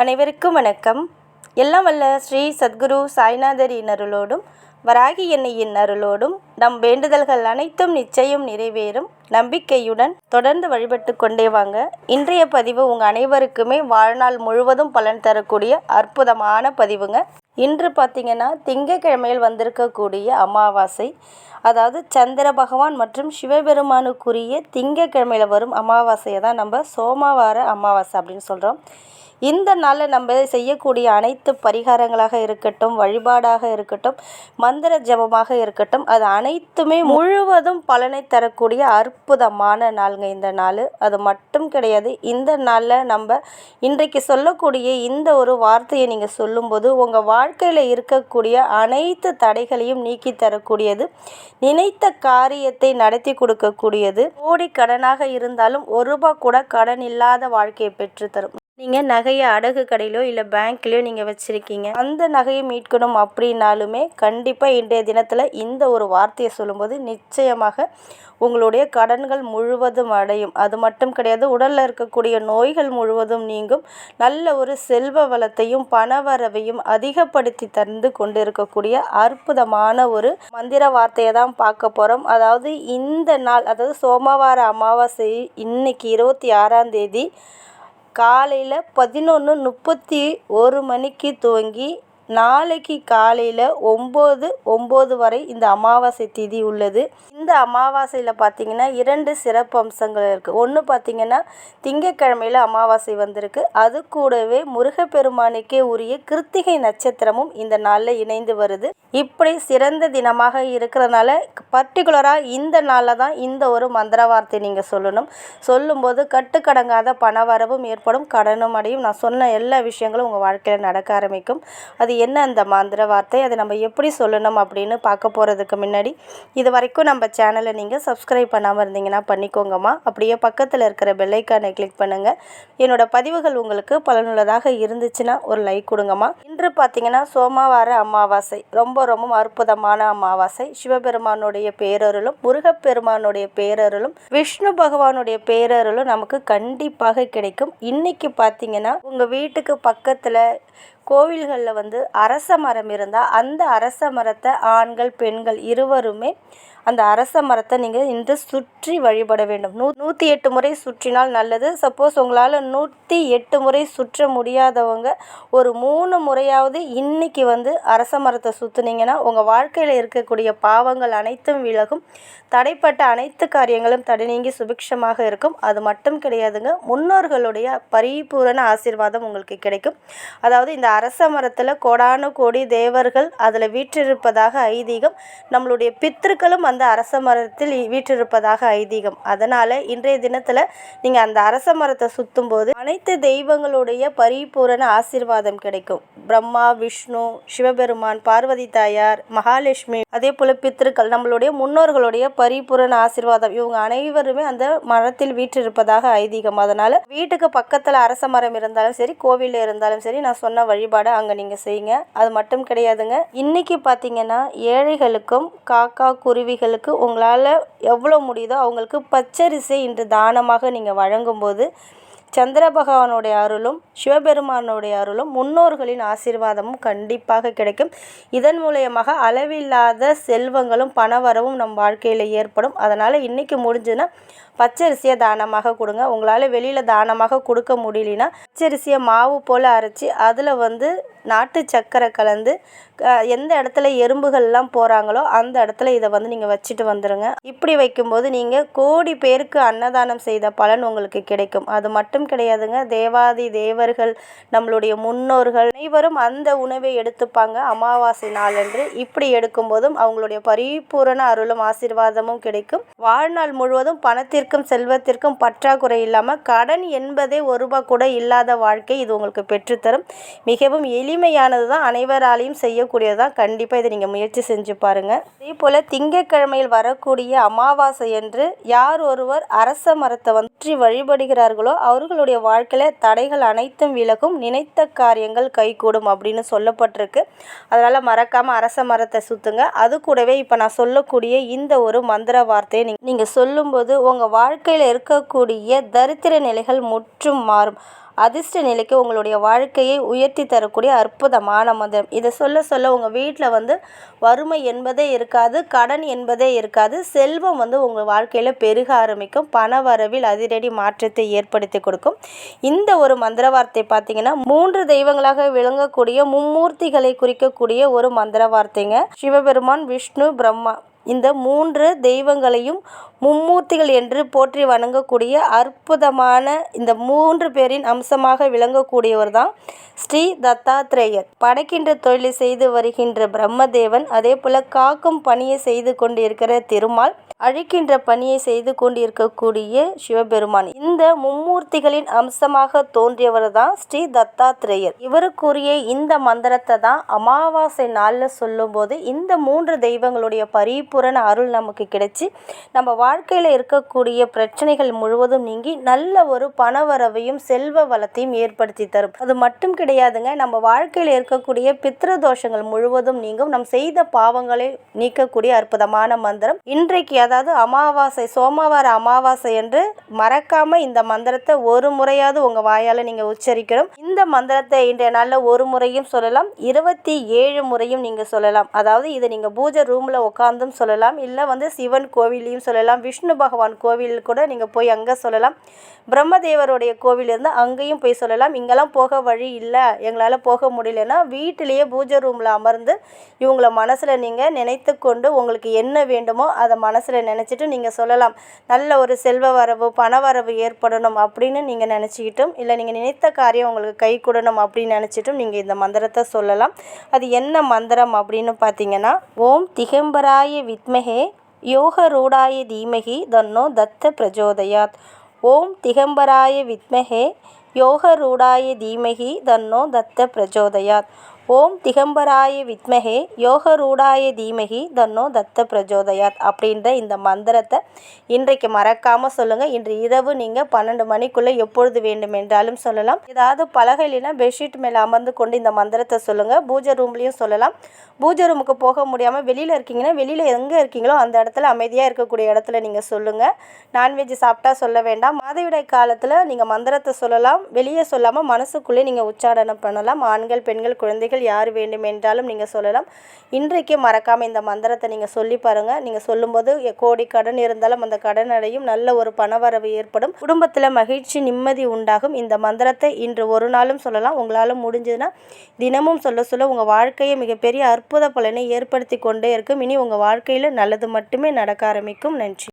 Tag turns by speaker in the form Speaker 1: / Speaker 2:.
Speaker 1: அனைவருக்கும் வணக்கம். எல்லாம் வல்ல ஸ்ரீ சத்குரு சாய்நாதரின் அருளோடும் வராகி எண்ணெயின் அருளோடும் நம் வேண்டுதல்கள் அனைத்தும் நிச்சயம் நிறைவேறும். நம்பிக்கையுடன் தொடர்ந்து வழிபட்டு கொண்டே வாங்க. இன்றைய பதிவு உங்கள் அனைவருக்குமே வாழ்நாள் முழுவதும் பலன் தரக்கூடிய அற்புதமான பதிவுங்க. இன்று பார்த்தீங்கன்னா திங்கட்கிழமையில் வந்திருக்கக்கூடிய அமாவாசை. அதாவது சந்திர பகவான் மற்றும் சிவபெருமானுக்குரிய திங்கக்கிழமையில் வரும் அமாவாசையை தான் நம்ம சோமவார அமாவாசை அப்படின்னு சொல்கிறோம் இந்த நாளில் நம்ம செய்யக்கூடிய அனைத்து பரிகாரங்களாக இருக்கட்டும் வழிபாடாக இருக்கட்டும் மந்திர ஜபமாக இருக்கட்டும் அது அனைத்துமே முழுவதும் பலனை தரக்கூடிய அற்புதமான நாளுங்க இந்த நாள். அது மட்டும் கிடையாது இந்த நாளில் நம்ம இன்றைக்கு சொல்லக்கூடிய இந்த ஒரு வார்த்தையை நீங்கள் சொல்லும்போது உங்கள் வாழ்க்கையில் இருக்கக்கூடிய அனைத்து தடைகளையும் நீக்கி தரக்கூடியது நினைத்த காரியத்தை நடத்தி கொடுக்கக்கூடியது. கோடி கடனாக இருந்தாலும் ஒரு ரூபா கூட கடன் இல்லாத வாழ்க்கையை பெற்றுத்தரும். நீங்கள் நகையை அடகு கடையிலோ இல்லை பேங்க்லேயோ நீங்கள் வச்சுருக்கீங்க. அந்த நகையை மீட்கணும் அப்படின்னாலுமே கண்டிப்பாக இன்றைய தினத்தில் இந்த ஒரு வார்த்தையை சொல்லும்போது நிச்சயமாக உங்களுடைய கடன்கள் முழுவதும் அடையும். அது மட்டும் கிடையாது உடலில் இருக்கக்கூடிய நோய்கள் முழுவதும் நீங்கும். நல்ல ஒரு செல்வ வளத்தையும் பணவரவையும் அதிகப்படுத்தி தந்து கொண்டு இருக்கக்கூடிய அற்புதமான ஒரு மந்திர வார்த்தையை தான் பார்க்க போகிறோம் அதாவது இந்த நாள் அதாவது சோமவார அமாவாசை இன்னைக்கு இருபத்தி ஆறாம் தேதி காலையில் பதினொன்று முப்பத்தி ஒரு மணிக்கு துவங்கி நாளைக்கு காலையில் ஒம்பது ஒம்பது வரை இந்த அமாவாசை திதி உள்ளது. இந்த அமாவாசையில் பார்த்திங்கன்னா இரண்டு சிறப்பு அம்சங்கள் இருக்குது ஒன்று பார்த்திங்கன்னா திங்கக்கிழமையில் அமாவாசை வந்திருக்கு. அது கூடவே முருகப்பெருமானுக்கே உரிய கிருத்திகை நட்சத்திரமும் இந்த நாளில் இணைந்து வருது. இப்படி சிறந்த தினமாக இருக்கிறதுனால பர்டிகுலராக இந்த நாளில் தான் இந்த ஒரு மந்திர வார்த்தை நீங்கள் சொல்லணும். சொல்லும்போது கட்டுக்கடங்காத பண வரவும் ஏற்படும் கடனும் அடையும். நான் சொன்ன எல்லா விஷயங்களும் உங்கள் வாழ்க்கையில் நடக்க ஆரம்பிக்கும். அது என்ன அந்த மந்திர வார்த்தை? அதை நம்ம எப்படி சொல்லணும் அப்படின்னு பார்க்க போகிறதுக்கு முன்னாடி இது வரைக்கும் நம்ம சேனலை நீங்கள் சப்ஸ்கிரைப் பண்ணாமல் இருந்தீங்கன்னா பண்ணிக்கோங்கம்மா. அப்படியே பக்கத்தில் இருக்கிற பெல்லைக்கானை கிளிக் பண்ணுங்கள் என்னோட பதிவுகள் உங்களுக்கு பலனுள்ளதாக இருந்துச்சுன்னா ஒரு லைக் கொடுங்கம்மா. இன்று பார்த்தீங்கன்னா சோமவார அமாவாசை ரொம்ப ரொம்ப அற்புதமான அமாவாசை. சிவபெருமானுடைய பேரருளும் முருகப்பெருமானுடைய பேரருளும் விஷ்ணு பகவானுடைய பேரருளும் நமக்கு கண்டிப்பாக கிடைக்கும். இன்னைக்கு பார்த்தீங்கன்னா உங்கள் வீட்டுக்கு பக்கத்தில் கோவில்களில் வந்து அரச மரம் இருந்தால் அந்த அரச மரத்தை ஆண்கள் பெண்கள் இருவருமே அந்த அரச மரத்தை நீங்கள் இன்று சுற்றி வழிபட வேண்டும். நூ நூற்றி எட்டு முறை சுற்றினால் நல்லது. சப்போஸ் உங்களால் நூற்றி எட்டு முறை சுற்ற முடியாதவங்க ஒரு மூணு முறையாவது இன்னைக்கு வந்து அரச மரத்தை சுற்றுனீங்கன்னா உங்கள் வாழ்க்கையில் இருக்கக்கூடிய பாவங்கள் அனைத்தும் விலகும். தடைப்பட்ட அனைத்து காரியங்களும் தடை நீங்கி சுபிக்ஷமாக இருக்கும். அது மட்டும் கிடையாதுங்க. முன்னோர்களுடைய பரிபூரண ஆசீர்வாதம் உங்களுக்கு கிடைக்கும். அதாவது இந்த அரச மரத்தில் கோடானு கோடி தேவர்கள் அதில் வீற்றிருப்பதாக ஐதீகம். நம்மளுடைய பித்திருக்களும் அந்த அரச மரத்தில் வீற்றிருப்பதாக ஐதீகம். அதனால் இன்றைய தினத்தில் நீங்கள் அந்த அரச மரத்தை சுற்றும் போது அனைத்து தெய்வங்களுடைய பரிபூரண ஆசீர்வாதம் கிடைக்கும். பிரம்மா விஷ்ணு சிவபெருமான் பார்வதி தாயார் மகாலட்சுமி அதே போல் பித்திருக்கள் நம்மளுடைய முன்னோர்களுடைய பரிபூரண ஆசீர்வாதம். இவங்க அனைவருமே அந்த மரத்தில் வீற்றிருப்பதாக ஐதீகம். அதனால் வீட்டுக்கு பக்கத்தில் அரச மரம் இருந்தாலும் சரி கோவிலில் இருந்தாலும் சரி நான் சொன்ன வழிபாடை அங்கே நீங்கள் செய்யுங்க. அது மட்டும் கிடையாதுங்க. இன்னைக்கு பார்த்தீங்கன்னா ஏழைகளுக்கும் காக்கா குருவி குருவிகளுக்கு உங்களால் எவ்வளோ முடியுதோ அவங்களுக்கு பச்சரிசை இன்று தானமாக நீங்கள் வழங்கும்போது சந்திர பகவானுடைய அருளும் சிவபெருமானுடைய அருளும் முன்னோர்களின் ஆசீர்வாதமும் கண்டிப்பாக கிடைக்கும். இதன் மூலயமாக அளவில்லாத செல்வங்களும் பணவரவும் நம் வாழ்க்கையில் ஏற்படும். அதனால் இன்றைக்கி முடிஞ்சுன்னா பச்சரிசியை தானமாக கொடுங்க. உங்களால் வெளியில் தானமாக கொடுக்க முடியலனா பச்சரிசியை மாவு போல் அரைச்சி அதில் வந்து நாட்டு சக்கரை கலந்து எந்த இடத்துல எறும்புகள்லாம் போகிறாங்களோ அந்த இடத்துல இதை வந்து நீங்கள் வச்சுட்டு வந்துடுங்க இப்படி வைக்கும்போது நீங்கள் கோடி பேருக்கு அன்னதானம் செய்த பலன் உங்களுக்கு கிடைக்கும். அது மட்டும் கிடையாதுங்க. தேவாதி தேவர்கள் நம்மளுடைய முன்னோர்கள் அனைவரும் அந்த உணவை எடுத்துப்பாங்க. அமாவாசை நாளன்று இப்படி எடுக்கும்போதும் அவங்களுடைய பரிபூரண அருளும் ஆசீர்வாதமும் கிடைக்கும். வாழ்நாள் முழுவதும் பணத்திற்கும் செல்வத்திற்கும் பற்றாக்குறை இல்லாமல் கடன் என்பதே ஒரு ரூபா கூட இல்லாத வாழ்க்கை இது உங்களுக்கு பெற்றுத்தரும். மிகவும் எளிமையானது தான் அனைவராலையும் செய்யக்கூடியது தான் கண்டிப்பாக இதை நீங்கள் முயற்சி செஞ்சு பாருங்கள் அதே போல் திங்கட்கிழமையில் வரக்கூடிய அமாவாசை என்று யார் ஒருவர் அரச மரத்தை வந்து வழிபடுகிறார்களோ அவர்களுடைய வாழ்க்கையில் தடைகள் அனைத்தும் விலகும். நினைத்த காரியங்கள் கைகூடும் அப்படின்னு சொல்லப்பட்டிருக்கு. அதனால் மறக்காமல் அரச மரத்தை சுற்றுங்க அது கூடவே இப்போ நான் சொல்லக்கூடிய இந்த ஒரு மந்திர வார்த்தையை நீ நீங்கள் சொல்லும்போது உங்கள் வாழ்க்கையில் இருக்கக்கூடிய தரித்திர நிலைகள் முற்றும் மாறும். அதிர்ஷ்ட நிலைக்கு உங்களுடைய வாழ்க்கையை உயர்த்தி தரக்கூடிய அற்புதமான மந்திரம். இதை சொல்ல சொல்ல உங்கள் வீட்டில் வந்து வறுமை என்பதே இருக்காது கடன் என்பதே இருக்காது செல்வம் வந்து உங்கள் வாழ்க்கையில் பெருக ஆரம்பிக்கும் பண வரவில் அதிரடி மாற்றத்தை ஏற்படுத்தி கொடுக்கும். இந்த ஒரு மந்திர வார்த்தை பார்த்தீங்கன்னா மூன்று தெய்வங்களாக விளங்கக்கூடிய மும்மூர்த்திகளை குறிக்கக்கூடிய ஒரு மந்திர வார்த்தைங்க. சிவபெருமான் விஷ்ணு பிரம்மா இந்த மூன்று தெய்வங்களையும் மும்மூர்த்திகள் என்று போற்றி வணங்கக்கூடிய அற்புதமான இந்த மூன்று பேரின் அம்சமாக விளங்கக்கூடியவர் தான் ஸ்ரீ தத்தாத்ரேயர். படைக்கின்ற தொழிலை செய்து வருகின்ற பிரம்மதேவன் அதே போல காக்கும் பணியை செய்து கொண்டிருக்கிற திருமால் அழிக்கின்ற பணியை செய்து கொண்டிருக்கக்கூடிய சிவபெருமான். இந்த மும்மூர்த்திகளின் அம்சமாக தோன்றியவர் தான் ஸ்ரீ தத்தாத்ரேயர். இவருக்குரிய இந்த மந்திரத்தை தான் அமாவாசை நாளில் சொல்லும்போது இந்த மூன்று தெய்வங்களுடைய பரி பரிபூரண அருள் நமக்கு கிடைச்சி நம்ம வாழ்க்கையில் இருக்கக்கூடிய பிரச்சனைகள் முழுவதும் நீங்கி நல்ல ஒரு பணவரவையும் செல்வ வளத்தையும் ஏற்படுத்தி தரும். அது மட்டும் கிடையாதுங்க நம்ம வாழ்க்கையில் இருக்கக்கூடிய பித்ர தோஷங்கள் முழுவதும் நீங்கும். நம் செய்த பாவங்களை நீக்கக்கூடிய அற்புதமான மந்திரம். இன்றைக்கு அதாவது அமாவாசை சோமவார அமாவாசை என்று மறக்காமல் இந்த மந்திரத்தை ஒரு முறையாவது உங்கள் வாயால் நீங்கள் உச்சரிக்கணும். இந்த மந்திரத்தை இன்றைய நாளில் ஒரு முறையும் சொல்லலாம் இருபத்தி ஏழு முறையும் நீங்கள் சொல்லலாம். அதாவது இதை நீங்கள் பூஜை ரூமில் உட்காந்தும் சொல்லலாம். இல்லை வந்து சிவன் கோவிலையும் சொல்லலாம். விஷ்ணு பகவான் கோவில் கூட நீங்கள் போய் அங்கே சொல்லலாம். பிரம்மதேவருடைய கோவில் இருந்து அங்கேயும் போய் சொல்லலாம். இங்கெல்லாம் போக வழி இல்லை. எங்களால் போக முடியலன்னா வீட்டிலேயே பூஜை ரூமில் அமர்ந்து இவங்கள மனசில் நீங்கள் நினைத்து கொண்டு உங்களுக்கு என்ன வேண்டுமோ அதை மனசில் நினச்சிட்டு நீங்கள் சொல்லலாம். நல்ல ஒரு செல்வ வரவு பண வரவு ஏற்படணும் அப்படின்னு நீங்கள் நினச்சிக்கிட்டும் இல்லை நீங்கள் நினைத்த காரியம் உங்களுக்கு கை கூடணும் அப்படின்னு நினச்சிட்டும் நீங்கள் இந்த மந்திரத்தை சொல்லலாம். அது என்ன மந்திரம் அப்படின்னு பார்த்தீங்கன்னா ஓம் திகம்பராய வித்மகே யோகரூடாய தீமகி தன்னோ தத்த பிரஜோதயாத். ஓம் திகம்பராய வித்மகே யோகரூடாய தீமகி தன்னோ தத்த பிரஜோதயாத். ஓம் திகம்பராய வித்மகே யோகரூடாய தீமகி தன்னோ தத்த பிரஜோதயாத் அப்படின்ற இந்த மந்திரத்தை இன்றைக்கு மறக்காமல் சொல்லுங்கள் இன்று இரவு நீங்கள் பன்னெண்டு மணிக்குள்ளே எப்பொழுது வேண்டுமென்றாலும் சொல்லலாம். ஏதாவது பலகை இல்லைன்னா பெட்ஷீட் மேலே அமர்ந்து கொண்டு இந்த மந்திரத்தை சொல்லுங்கள் பூஜை ரூம்லேயும் சொல்லலாம். பூஜை ரூமுக்கு போக முடியாமல் வெளியில் இருக்கீங்கன்னா வெளியில் எங்கே இருக்கீங்களோ அந்த இடத்துல அமைதியாக இருக்கக்கூடிய இடத்துல நீங்கள் சொல்லுங்கள் நான்வெஜ் சாப்பிட்டா சொல்ல வேண்டாம். மாதவிடாய் காலத்தில் நீங்கள் மந்திரத்தை சொல்லலாம். வெளியே சொல்லாமல் மனசுக்குள்ளே நீங்கள் உச்சாடனம் பண்ணலாம். ஆண்கள் பெண்கள் குழந்தைகள் நண்பர்கள் யார் வேண்டுமென்றாலும் நீங்கள் சொல்லலாம். இன்றைக்கே மறக்காமல் இந்த மந்திரத்தை நீங்கள் சொல்லி பாருங்கள் நீங்கள் சொல்லும்போது கோடி கடன் இருந்தாலும் அந்த கடன் அடையும். நல்ல ஒரு பணவரவு ஏற்படும். குடும்பத்தில் மகிழ்ச்சி நிம்மதி உண்டாகும். இந்த மந்திரத்தை இன்று ஒரு நாளும் சொல்லலாம். உங்களால் முடிஞ்சதுன்னா தினமும் சொல்ல சொல்ல உங்கள் வாழ்க்கையை மிகப்பெரிய அற்புத பலனை ஏற்படுத்தி கொண்டே இருக்கும். இனி உங்கள் வாழ்க்கையில் நல்லது மட்டுமே நடக்க ஆரம்பிக்கும். நன்றி.